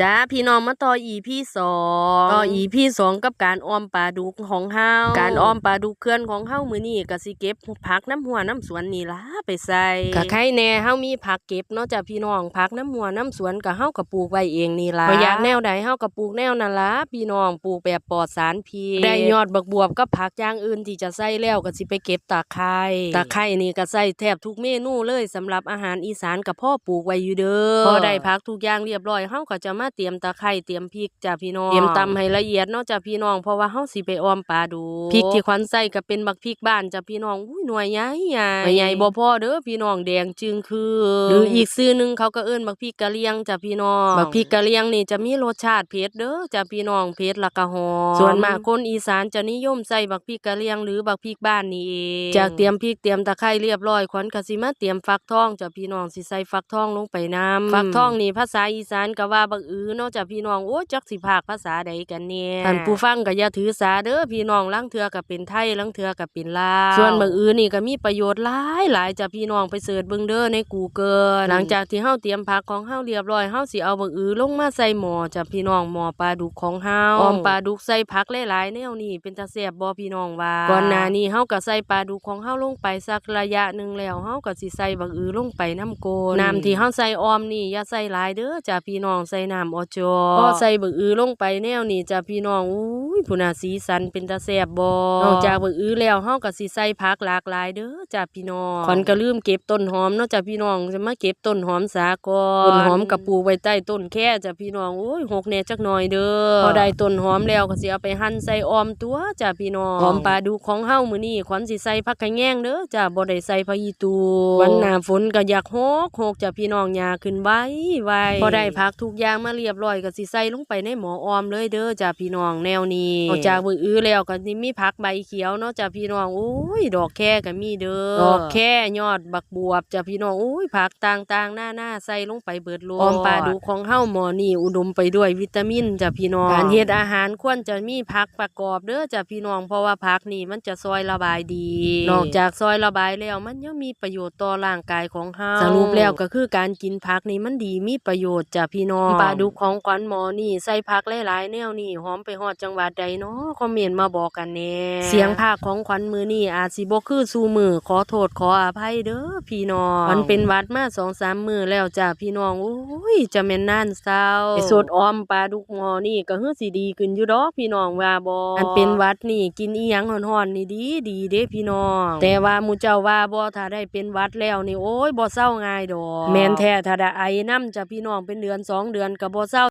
จ้าพี่น้องมาต่อ EP สองต่อ EP สองกับการออมปลาดุกของเฮาการออมปลาดุกเคลื่อนของเฮามื้อนี้ก็สิเก็บผักน้ำหัวน้ำสวนนี่ล่ะไปใส่ก็ใครแน่เฮามีผักเก็บเนาะจ้าพี่น้องผักน้ำหัวน้ำสวนก็เฮาก็ปลูกไว้เองนี่ล่ะบ่อยากแนวใดเฮาก็ปลูกแนวนั้นล่ะพี่น้องปลูกแบบปลอดสารพิษได้ยอดบักบวบกับผักอย่างอื่นที่จะใส่แล้วก็สิไปเก็บตะไคร้ตะไคร้นี่ก็ใส่แทบทุกเมนูเลยสำหรับอาหารอีสานกับพ่อปลูกไว้อยู่เด้อพอได้ผักทุกอย่างเรียบร้อยเฮาก็จะมาเตรียมตะไคร้เตรียมพริกจ้าพี่น้องเตรียมตำให้ละเอียดเนาะจ้าพี่น้องเพราะว่าเฮาสิไปออมปลาดูพริกที่ขวัญใส่ก็เป็นบักพริกบ้านจ้าพี่น้องอุ้ยหน่วยใหญ่ใหญ่ใหญ่บ่พอเด้อพี่น้องแดงจึงคือหรืออีกชื่อหนึงเขาก็เอิ้นบักพริกกะเหรี่ยงจ้าพี่น้องบักพริกกะเหรี่ยงนี่จะมีรสชาติเผ็ดเด้อจ้าพี่น้องเผ็ดแล้วก็หอมส่วนมากคนอีสานจะนิยมใส่บักพริกกะเหรี่ยงหรือบักพริกบ้านนี่เองจากเตรียมพริกเตรียมตะไคร้เรียบร้อยขวัญก็สิมาเตรียมฟักทองจ้าพี่น้องสิใส่ฟักทองลงไปนํฟักทองนี่ภาษาอีสานก็ว่าบักอือเนาะจ้าพี่น้องโอ้จักสิภาคภาษาใดกันเนี่ยท่านผู้ฟังก็อย่าถือสาเด้อพี่น้องลังเทือก็เป็นไทยลังเทือก็เป็นลาวส่วนบักอือนี่ก็มีประโยชน์หลายหลายจ้าพี่น้องไปเสิร์ชเบิ่งเด้อใน Google หลังจากที่เฮาเตรียมผักของเฮาเรียบร้อยเฮาสิเอาบักอือลงมาใส่หม้อจ้าพี่น้องหม้อปลาดุกของเฮาออมปลาดุกใส่ผักหลายๆแนวนี่เป็นตาแซ่บบ่พี่น้องว่าก่อนหน้านี้เฮาก็ใส่ปลาดุกของเฮาลงไปสักระยะหนึงแล้วเฮาก็สิใส่บักอือลงไปน้ำโกนน้ำที่เฮาใส่ออมนี่อย่าใส่หลายเด้อจ้าพี่น้องใส่น้ำอจออใส่บักอือลงไปแนวนี่จ้ะพี่น้องอู้ยผู้น่าสีสันเป็นตาแซ่บบ่นอกจากบักอือแล้วเฮาก็สิใส่ผักหลากหลายเด้อจ้าพี่น้องขวัญก็ลืมเก็บต้นหอมเนาะจ้าพี่น้องจะมาเก็บต้นหอมสาก่อนต้นหอมกับปลูกไว้ใต้ต้นแค่จ้าพี่น้องโอ้ยหกแหน่จักหน่อยเด้อพอได้ต้นหอมแล้วก็สิเอาไปหั่นใส่ออมตัวจ้าพี่น้องหอมปลาดุกของเฮามื้อนี้ขวัญสิใส่ผักกะแยงเด้อจ้าบ่ได้ใส่ผักอีตูวันหน้าฝนก็อยากโฮกโฮกจ้าพี่น้องหญ้าขึ้นไว้ไว้พอได้ผักทุกอย่างมาเรียบร้อยก็สิใส่ลงไปในหม้อออมเลยเด้อจ้าพี่น้องแนวนี้นอกจากมื้ออื้อแล้วก็สิมีผักใบเขียวเนาะจ้าพี่น้องโอ้ยดอกแค่ก็มีเด้อดอกแค่ยอดบักบวบจ้าพี่น้องโอ้ยผักต่างๆหน้าๆใส่ลงไปเบิดโลออมปลาดุกของเฮาหมอนี่อุดมไปด้วยวิตามินจ้าพี่น้องการเฮ็ดอาหารควรจะมีผักประกอบเด้อจ้าพี่น้องเพราะว่าผักนี่มันจะซอยระบายดี นอกจากซอยระบายแล้วมันยังมีประโยชน์ต่อร่างกายของเฮาสรุปแล้วก็คือการกินผักนี่มันดีมีประโยชน์จ้าพี่น้องปลาดุกของขวัญหมอนี่ใส่ผักหลายๆแนวนี่หอมไปฮอดจังหวัดใดเนาะคอมเมนต์มาบอกกันแน่เสียงภาคของขวัญมือนี่อาจสิบ่คือสู่มือขอโทษขออภัยเด้อพี่น้องมันเป็นหวัดมา2-3มื้อแล้วจ้าพี่น้องโอ้ยจะแม่นนานเศร้าไอ้สดออมปลาดุกหมอนี่ก็คือสิดีขึ้นอยู่ดอกพี่น้องว่าบ่อันเป็นหวัดนี่กินอีหยังฮ้อนๆนี่ดีดีเด้พี่น้อง แต่ว่าหมู่เจ้าว่าบ่ถ้าได้เป็นหวัดแล้วนี่โอ้ยบ่เศร้าง่ายดอกแม่นแท้ถ้าได้ไอน้ำจ้าพี่น้องเป็นเดือนสองเดือนก็บ่เศร้า